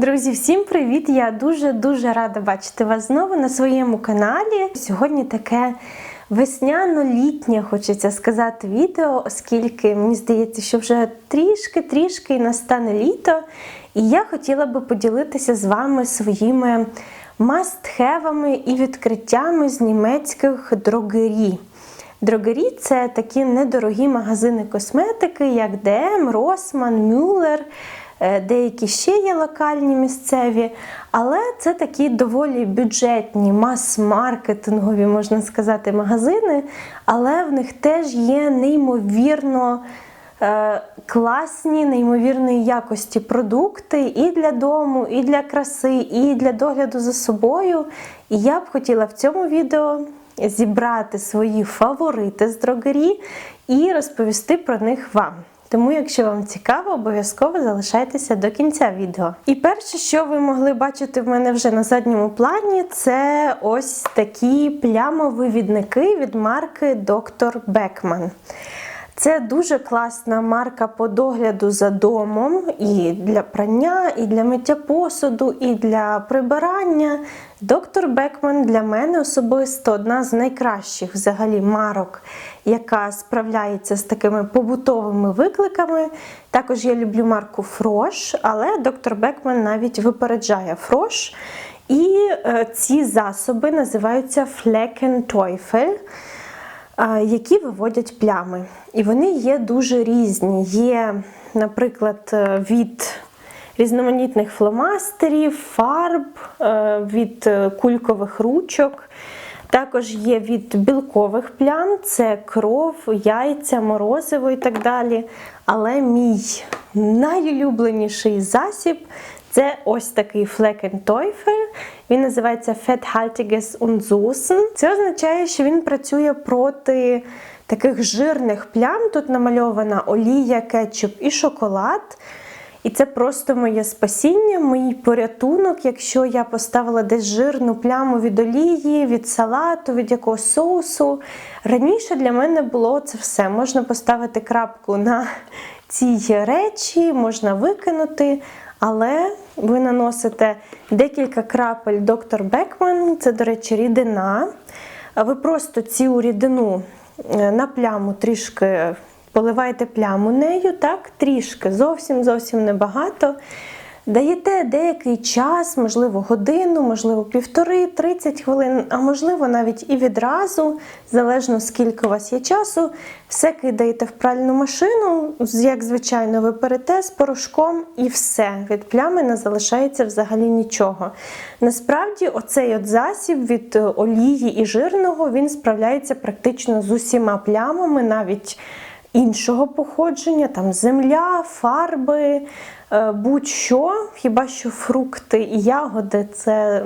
Друзі, всім привіт! Я дуже-дуже рада бачити вас знову на своєму каналі. Сьогодні таке весняно-літнє, хочеться сказати, відео, оскільки мені здається, що вже трішки-трішки настане літо. І я хотіла би поділитися з вами своїми мастхевами і відкриттями з німецьких дрогері. Дрогері це такі недорогі магазини косметики, як DM, Rossmann, Müller, деякі ще є локальні місцеві, але це такі доволі бюджетні, мас-маркетингові, можна сказати, магазини, але в них теж є неймовірно. е, Класні, неймовірної якості продукти і для дому, і для краси, і для догляду за собою. І я б хотіла в цьому відео зібрати свої фаворити з дрогері і розповісти про них вам. Тому, якщо вам цікаво, обов'язково залишайтеся до кінця відео. І перше, що ви могли бачити в мене вже на задньому плані, це ось такі плямовивідники від марки Доктор Beckman. Це дуже класна марка по догляду за домом і для прання, і для миття посуду, і для прибирання. Доктор Бекман для мене особисто одна з найкращих взагалі марок, яка справляється з такими побутовими викликами. Також я люблю марку Фрош, але доктор Бекман навіть випереджає Фрош. І е, ці засоби називаються Fleckenteufel які виводять плями. І вони є дуже різні. Є, наприклад, е, від різноманітних фломастерів, фарб, е, від е, кулькових ручок. Також є від білкових плям, це кров, яйця, морозиво і так далі. Але мій найулюбленіший засіб це ось такий Fleckenteufel. Він називається Fetthaltiges und Soßen. Це означає, що він працює проти таких жирних плям. Тут намальована олія, кетчуп і шоколад. І це просто моє спасіння, мій порятунок, якщо я поставила десь жирну пляму від олії, від салату, від якогось соусу. Раніше для мене було це все. Можна поставити крапку на цій речі, можна викинути. Але ви наносите декілька крапель доктор Бекман, це, до речі, рідина. Ви просто цю рідину е, на пляму трішки поливаєте пляму нею, так, трішки, зовсім зовсім небагато. Даєте деякий час, можливо, годину, можливо, півтори, 30 хвилин, а можливо, навіть і відразу, залежно скільки у вас є часу, все кидаєте в пральну машину, як звичайно, ви перете з порошком і все. Від плями не залишається взагалі нічого. Насправді, оцей от засіб від олії і жирного він справляється практично з усіма плямами, навіть іншого походження, там земля, фарби, е, будь-що, хіба що фрукти і ягоди це.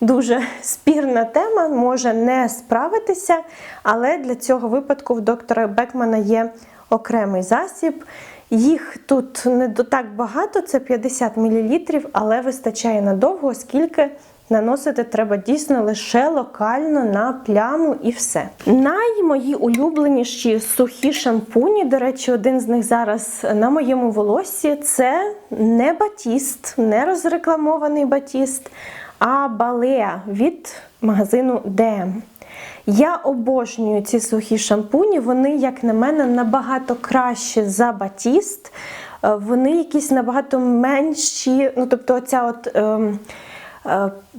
Дуже спірна тема, може не справитися, але для цього випадку в доктора Бекмана є окремий засіб. Їх тут не так багато, це 50 мл, але вистачає надовго, оскільки Наносити треба дійсно лише локально на пляму і все. Наймої улюбленіші сухі шампуні, до речі, один з них зараз на моєму волоссі це не батіст, не розрекламований батіст, а балеа від магазину DM. Я обожнюю ці сухі шампуні, вони, як на мене, набагато краще за батіст. Е, вони якісь набагато менші, ну тобто, оця от. Ем,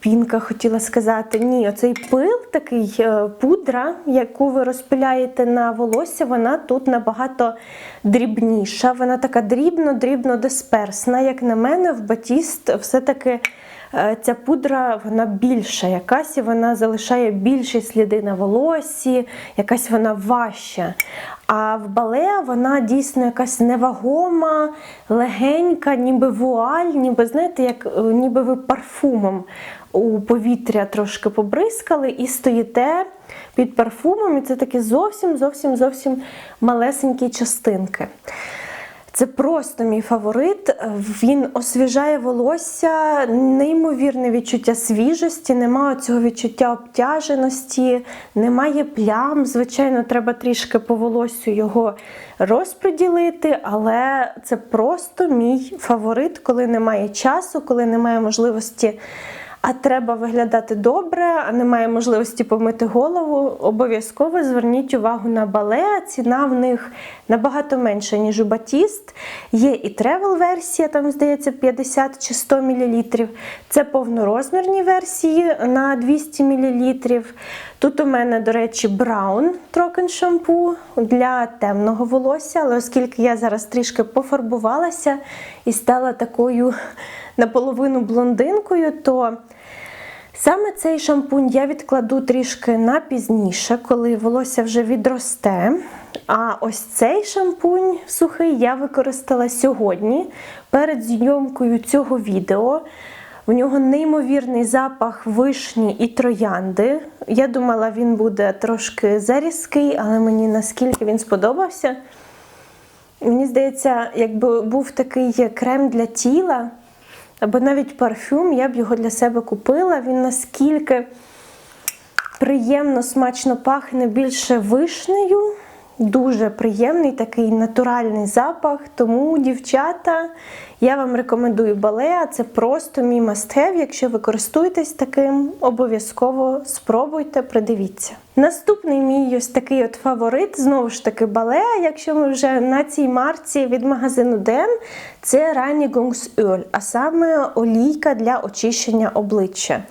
пінка хотіла сказати. Ні, оцей пил, такий е, пудра, яку ви розпиляєте на волосся, вона тут набагато дрібніша. Вона така дрібно-дрібно дисперсна. Як на мене, в батіст все-таки. Е, ця пудра вона більша, якась вона залишає більші сліди на волосі, якась вона важча. А в бале вона дійсно якась невагома, легенька, ніби вуаль, ніби, знаєте, як е, ніби ви парфумом у повітря трошки побризкали і стоїте під парфумом, і це такі зовсім зовсім зовсім малесенькі частинки. Це просто мій фаворит. Він освіжає волосся, неймовірне відчуття свіжості, немає цього відчуття обтяженості, немає плям. Звичайно, треба трішки по волоссю його розподілити, але це просто мій фаворит, коли немає часу, коли немає можливості. А треба виглядати добре, а немає можливості помити голову. Обов'язково зверніть увагу на бале. Ціна в них набагато менша, ніж у Батіст. Є і тревел-версія, там, здається, 50 чи 100 мл. Це повнорозмірні версії на 200 мл. Тут у мене, до речі, браун трокен шампу для темного волосся, але оскільки я зараз трішки пофарбувалася і стала такою наполовину блондинкою, то саме цей шампунь я відкладу трішки на пізніше, коли волосся вже відросте. А ось цей шампунь сухий я використала сьогодні перед зйомкою цього відео. В нього неймовірний запах вишні і троянди. Я думала, він буде трошки зарізкий, але мені наскільки він сподобався. Мені здається, якби був такий крем для тіла, або навіть парфюм, я б його для себе купила. Він наскільки приємно, смачно пахне більше вишнею. Дуже приємний такий натуральний запах. Тому, дівчата, я вам рекомендую балеа. Це просто мій мастхев. Якщо ви користуєтесь таким, обов'язково спробуйте, придивіться. Наступний мій ось такий от фаворит, знову ж таки, балеа. Якщо ми вже на цій марці від магазину Дем, це Reinigungsöl, а саме олійка для очищення обличчя.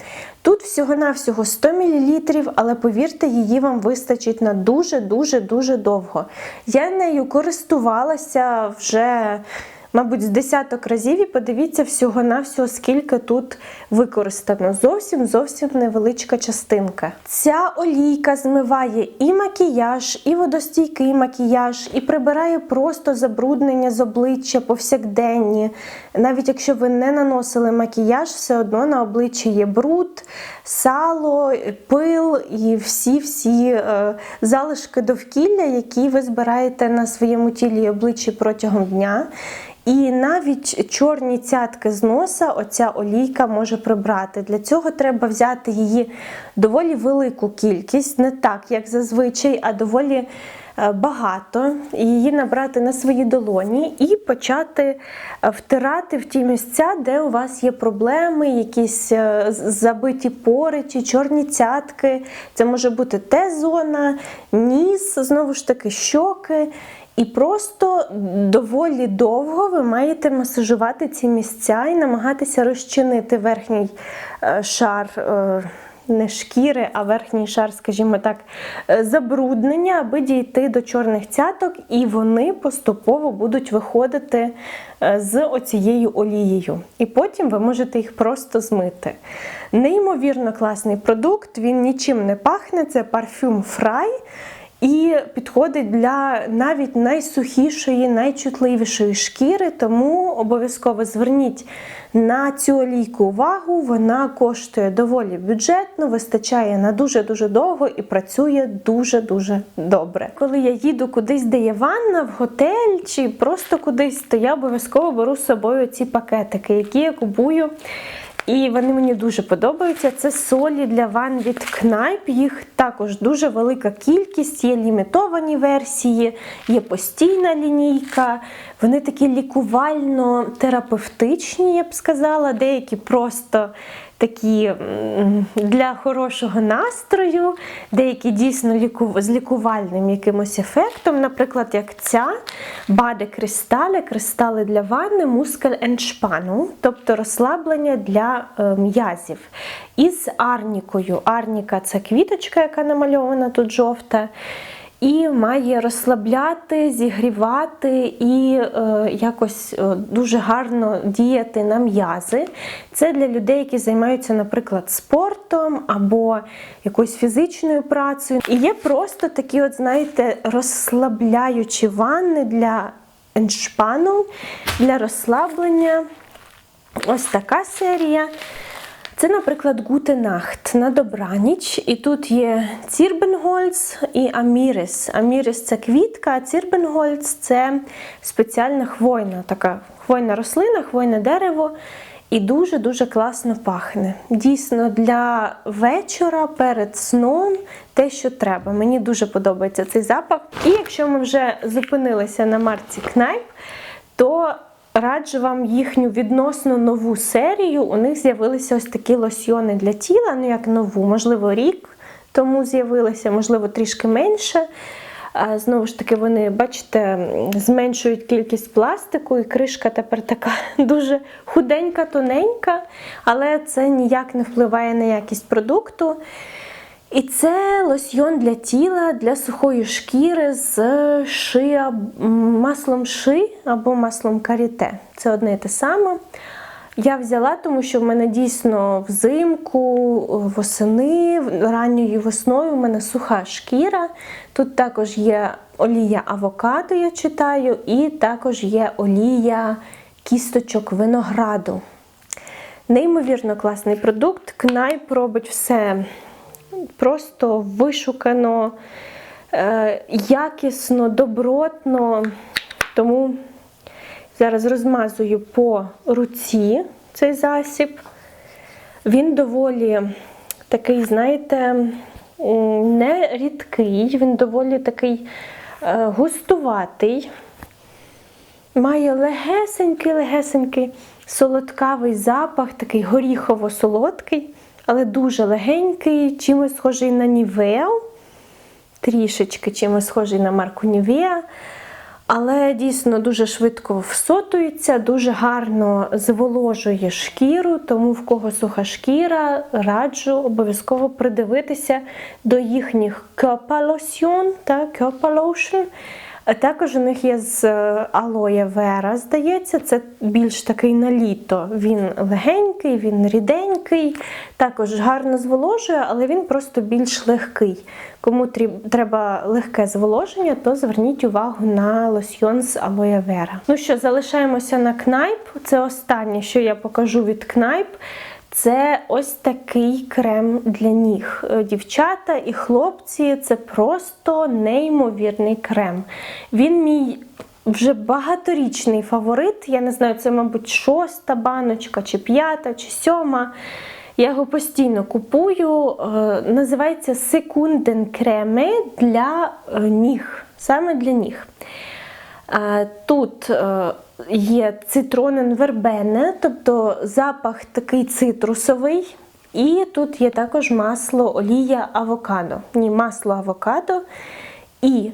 Тут всього-навсього 100 мл, але повірте, її вам вистачить на дуже-дуже дуже довго. Я нею користувалася вже мабуть, з десяток разів і подивіться всього-навсього, скільки тут використано. Зовсім зовсім невеличка частинка. Ця олійка змиває і макіяж, і водостійкий макіяж, і прибирає просто забруднення з обличчя повсякденні. Навіть якщо ви не наносили макіяж, все одно на обличчі є бруд, сало, пил і всі-всі е, залишки довкілля, які ви збираєте на своєму тілі і обличчі протягом дня. І навіть чорні цятки з носа оця олійка може прибрати. Для цього треба взяти її доволі велику кількість, не так, як зазвичай, а доволі е, багато. І її набрати на свої долоні і почати е, втирати в ті місця, де у вас є проблеми, якісь е, забиті пори чи чорні цятки. Це може бути Т-зона, ніс, знову ж таки, щоки. І просто доволі довго ви маєте масажувати ці місця і намагатися розчинити верхній е, шар. Е, не шкіри, а верхній шар, скажімо так, е, забруднення, аби дійти до чорних цяток, і вони поступово будуть виходити з оцією олією. І потім ви можете їх просто змити. Неймовірно класний продукт, він нічим не пахне, це парфюм Фрай. І підходить для навіть найсухішої, найчутливішої шкіри, тому обов'язково зверніть на цю олійку увагу. Вона коштує доволі бюджетно, вистачає на дуже-дуже довго і працює дуже-дуже добре. Коли я їду кудись, де є ванна, в готель чи просто кудись, то я обов'язково беру з собою ці пакетики, які я купую. І вони мені дуже подобаються. Це солі для ван від Кнайп. Їх також дуже велика кількість, є лімітовані версії, є постійна лінійка. Вони такі лікувально-терапевтичні, я б сказала, деякі просто такі для хорошого настрою, деякі дійсно з лікувальним якимось ефектом. Наприклад, як ця баде кристали, кристали для ванни, мускель еншпану, тобто розслаблення для е, м'язів. Із арнікою. Арніка це квіточка, яка намальована тут жовта і має розслабляти, зігрівати і е, якось е, дуже гарно діяти на м'язи. Це для людей, які займаються, наприклад, спортом або якоюсь фізичною працею. І є просто такі, от, знаєте, розслабляючі ванни для еншпану, для розслаблення. Ось така серія. Це, наприклад, Nacht на добраніч. І тут є Цірбенгольц і Амірис. Амірис це квітка, а Цірбенгольц це спеціальна хвойна, така хвойна рослина, хвойне дерево. І дуже-дуже класно пахне. Дійсно, для вечора перед сном те, що треба. Мені дуже подобається цей запах. І якщо ми вже зупинилися на марці Kneipp, то раджу вам їхню відносно нову серію. У них з'явилися ось такі лосьйони для тіла, ну як нову, можливо, рік тому з'явилися, можливо, трішки менше. Знову ж таки, вони, бачите, зменшують кількість пластику, і кришка тепер така дуже худенька, тоненька, але це ніяк не впливає на якість продукту. І це лосьйон для тіла, для сухої шкіри з ши, маслом ши або маслом каріте. Це одне і те саме. Я взяла, тому що в мене дійсно взимку, восени, ранньою весною в мене суха шкіра. Тут також є олія авокадо, я читаю, і також є олія кісточок винограду. Неймовірно класний продукт. Кнайп робить все просто вишукано, е, якісно, добротно. Тому зараз розмазую по руці цей засіб. Він доволі такий, знаєте, не рідкий, він доволі такий е, густуватий. Має легесенький-легесенький солодкавий запах, такий горіхово-солодкий але дуже легенький, чимось схожий на Нівеа, трішечки чимось схожий на марку Нівеа. Але дійсно дуже швидко всотується, дуже гарно зволожує шкіру, тому в кого суха шкіра, раджу обов'язково придивитися до їхніх Köpa та Köpa також у них є з е, алоє вера, здається, це більш такий на літо. Він легенький, він ріденький, також гарно зволожує, але він просто більш легкий. Кому треба легке зволоження, то зверніть увагу на лосьйон з алоє вера. Ну що, залишаємося на кнайп. Це останнє, що я покажу від кнайп. Це ось такий крем для ніг. Е, дівчата і хлопці це просто неймовірний крем. Він мій вже багаторічний фаворит. Я не знаю, це, мабуть, шоста баночка, чи п'ята, чи сьома. Я його постійно купую. Е, називається секунден креме для е, ніг. Саме для ніг. Тут є цитронен вербене, тобто запах такий цитрусовий. І тут є також масло олія авокадо. Ні, масло авокадо. І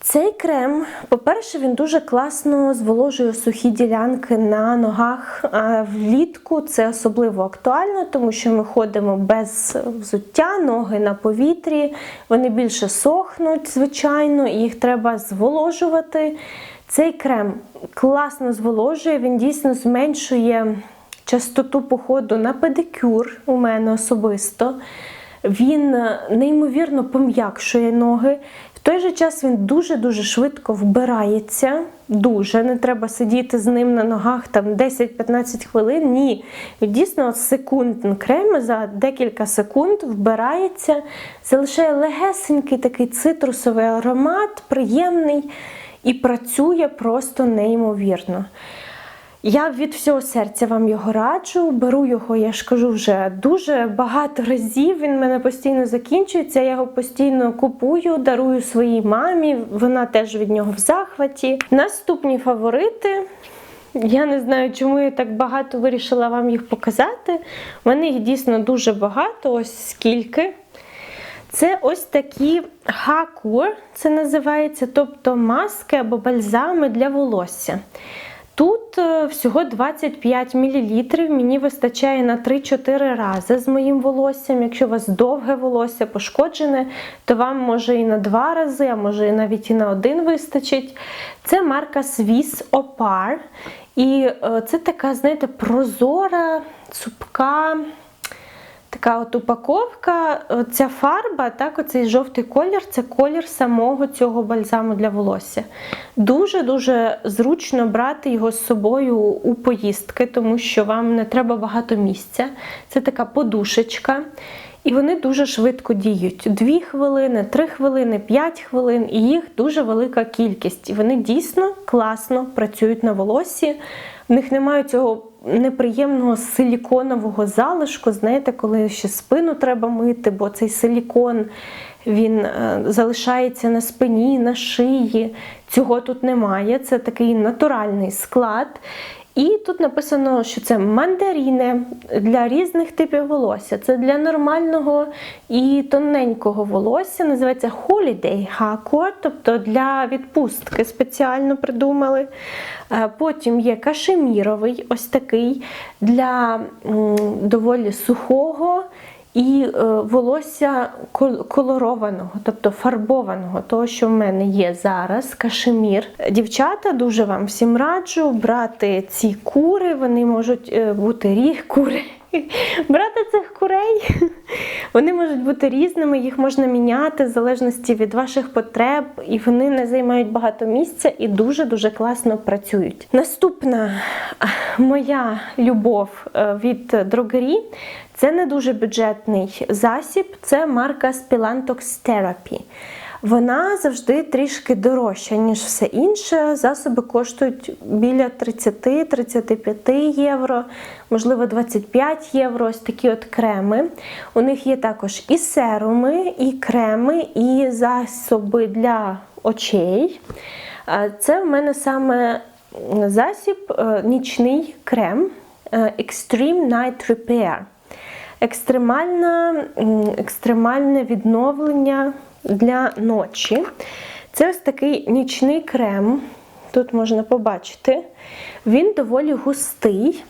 цей крем, по-перше, він дуже класно зволожує сухі ділянки на ногах. А влітку це особливо актуально, тому що ми ходимо без взуття, ноги на повітрі, вони більше сохнуть, звичайно, і їх треба зволожувати. Цей крем класно зволожує, він дійсно зменшує частоту походу на педикюр у мене особисто. Він е, неймовірно пом'якшує ноги. В той же час він дуже-дуже швидко вбирається. Дуже, не треба сидіти з ним на ногах там 10-15 хвилин. Ні. Він дійсно секундний крем за декілька секунд вбирається, залишає легесенький такий цитрусовий аромат, приємний і працює просто неймовірно. Я від всього серця вам його раджу. Беру його, я ж кажу, вже дуже багато разів. Він мене постійно закінчується. Я його постійно купую, дарую своїй мамі. Вона теж від нього в захваті. Наступні фаворити. Я не знаю, чому я так багато вирішила вам їх показати. У мене їх дійсно дуже багато, ось скільки. Це ось такі хакур, це називається, тобто маски або бальзами для волосся. Тут е, всього 25 мл, мені вистачає на 3-4 рази з моїм волоссям. Якщо у вас довге волосся пошкоджене, то вам може і на 2 рази, а може і навіть і на один вистачить. Це марка Swiss Opar. І е, це така, знаєте, прозора, цупка Така от упаковка, ця фарба, так, оцей жовтий колір це колір самого цього бальзаму для волосся. Дуже-дуже зручно брати його з собою у поїздки, тому що вам не треба багато місця. Це така подушечка. І вони дуже швидко діють. Дві хвилини, три хвилини, п'ять хвилин, і їх дуже велика кількість. І вони дійсно класно працюють на волосі. В них немає цього неприємного силіконового залишку. Знаєте, коли ще спину треба мити, бо цей силікон він е, залишається на спині, на шиї. Цього тут немає. Це такий натуральний склад. І тут написано, що це мандаріни для різних типів волосся. Це для нормального і тоненького волосся. Називається Holiday Hardcore, тобто для відпустки спеціально придумали. Е, потім є кашеміровий, ось такий для доволі сухого і е, волосся колорованого, тобто фарбованого, того, що в мене є зараз, кашемір. Дівчата дуже вам всім раджу брати ці кури, вони можуть е, бути ріг кури. Брати цих курей, вони можуть бути різними, їх можна міняти в залежності від ваших потреб, і вони не займають багато місця і дуже-дуже класно працюють. Наступна моя любов е, від дрогері це не дуже бюджетний засіб, це марка Spilantox Therapy. Вона завжди трішки дорожча, ніж все інше. Засоби коштують біля 30-35 євро, можливо, 25 євро. Ось такі от креми. У них є також і серуми, і креми, і засоби для очей. Це в мене саме засіб, е, нічний крем е, Extreme Night Repair екстремальне, екстремальне відновлення для ночі. Це ось такий нічний крем. Тут можна побачити. Він доволі густий.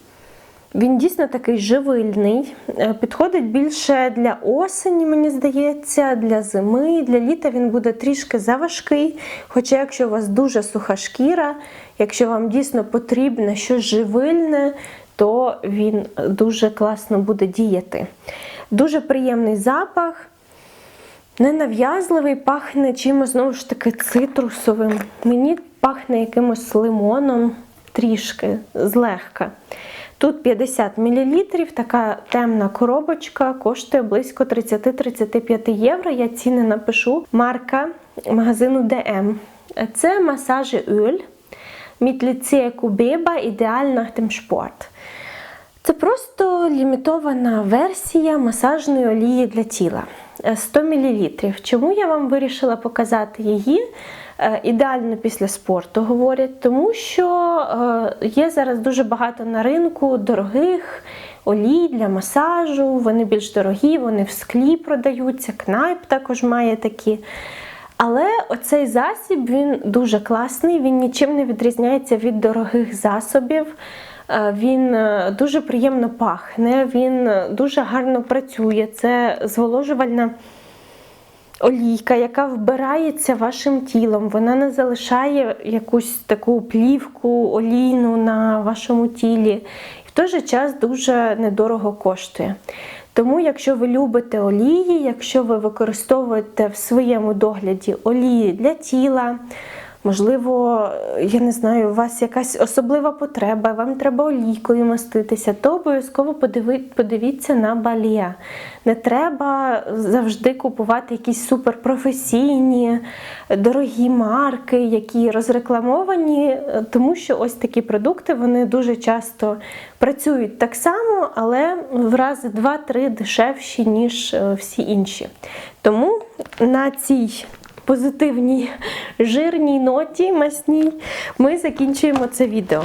Він дійсно такий живильний, е, підходить більше для осені, мені здається, для зими, для літа він буде трішки заважкий. Хоча, якщо у вас дуже суха шкіра, якщо вам дійсно потрібне щось живильне, то він дуже класно буде діяти. Дуже приємний запах, ненав'язливий, пахне чимось, знову ж таки, цитрусовим. Мені пахне якимось лимоном трішки, злегка. Тут 50 мл, така темна коробочка, коштує близько 30-35 євро. Я ціни напишу. Марка магазину DM. Це масажі Öl mit Lycée Kubeba Ideal nach. Це просто лімітована версія масажної олії для тіла 100 мл. Чому я вам вирішила показати її? Е, ідеально після спорту говорять, тому що е, є зараз дуже багато на ринку дорогих олій для масажу, вони більш дорогі, вони в склі продаються, кнайп також має такі. Але оцей засіб він дуже класний, він нічим не відрізняється від дорогих засобів. Е, він е, дуже приємно пахне, він е, дуже гарно працює. Це зволожувальна олійка, яка вбирається вашим тілом. Вона не залишає якусь таку плівку олійну на вашому тілі. І в той же час дуже недорого коштує. Тому, якщо ви любите олії, якщо ви використовуєте в своєму догляді олії для тіла, Можливо, я не знаю, у вас якась особлива потреба, вам треба олійкою маститися, то обов'язково подивіться на балія. Не треба завжди купувати якісь суперпрофесійні, дорогі марки, які розрекламовані, тому що ось такі продукти вони дуже часто працюють так само, але в рази 2-3 дешевші, ніж е, всі інші. Тому на цій позитивній жирній ноті масній ми закінчуємо це відео.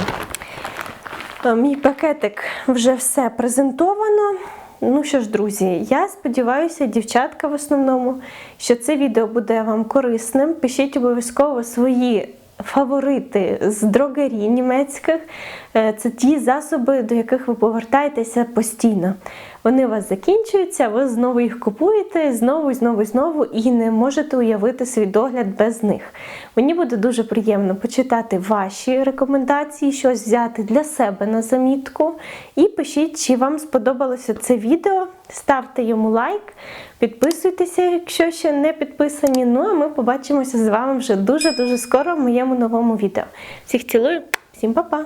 Е, мій пакетик вже все презентовано. Ну що ж, друзі, я сподіваюся, дівчатка в основному, що це відео буде вам корисним. Пишіть обов'язково свої фаворити з дрогері німецьких. Е, Це ті засоби, до яких ви повертаєтеся постійно. Вони у вас закінчуються, ви знову їх купуєте, знову, знову, знову, і не можете уявити свій догляд без них. Мені буде дуже приємно почитати ваші рекомендації, щось взяти для себе на замітку. І пишіть, чи вам сподобалося це відео. Ставте йому лайк, підписуйтеся, якщо ще не підписані. Ну а ми побачимося з вами вже дуже-дуже скоро в моєму новому відео. Всіх цілую, всім па-па!